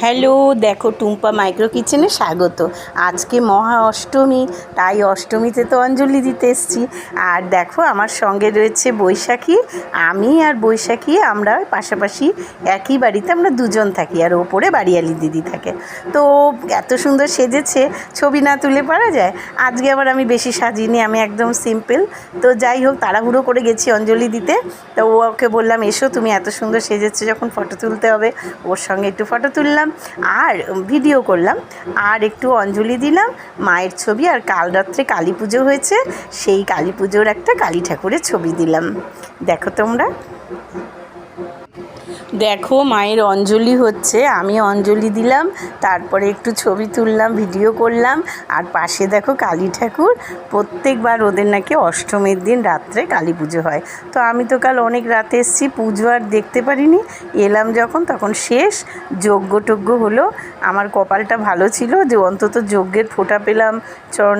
Hello, দেখো Tumpa micro কিচেনে স্বাগত। আজকে মহা অষ্টমী, তাই অষ্টমীতে তো অঞ্জলি দিতে এসেছি। আর দেখো, আমার সঙ্গে রয়েছে বৈশাখী, আমি আর বৈশাখী, আমরা পাশাপাশি একই বাড়িতে আমরা দুজন থাকি, আর ওপরে বাড়িয়ালি দিদি থাকে। তো এত সুন্দর সেজেছে, ছবি না তুলে পারা যায়। আজকে আবার আমি বেশি সাজিনি, আমি একদম সিম্পল। তো যাই হোক, তাড়াহুড়ো করে গেছি অঞ্জলি দিতে। তো ওকে বললাম, এসো, তুমি এত সুন্দর সেজেছো, যখন ফটো তুলতে হবে, ওর সঙ্গে একটু ফটো তুললাম আর ভিডিও করলাম, আর একটু অঞ্জলি দিলাম, মায়ের ছবি, আর কাল রাত্রে কালী পুজো হয়েছে, সেই কালী পুজোর একটা কালী ঠাকুরের ছবি দিলাম। দেখো তোমরা। দেখো মায়ের অঞ্জলি হচ্ছে, আমি অঞ্জলি দিলাম, তারপরে একটু ছবি তুললাম, ভিডিও করলাম, আর পাশে দেখো কালী ঠাকুর, প্রত্যেকবার ওদের নাকি অষ্টমীর দিন রাত্রে কালী পুজো হয়। তো আমি তো কাল অনেক রাতে এসেছি, পুজো আর দেখতে পারিনি, এলাম যখন, তখন শেষ যজ্ঞ টজ্ঞ হলো, আমার কপালটা ভালো ছিল, যে অন্তত যজ্ঞের ফোঁটা পেলাম, চরণ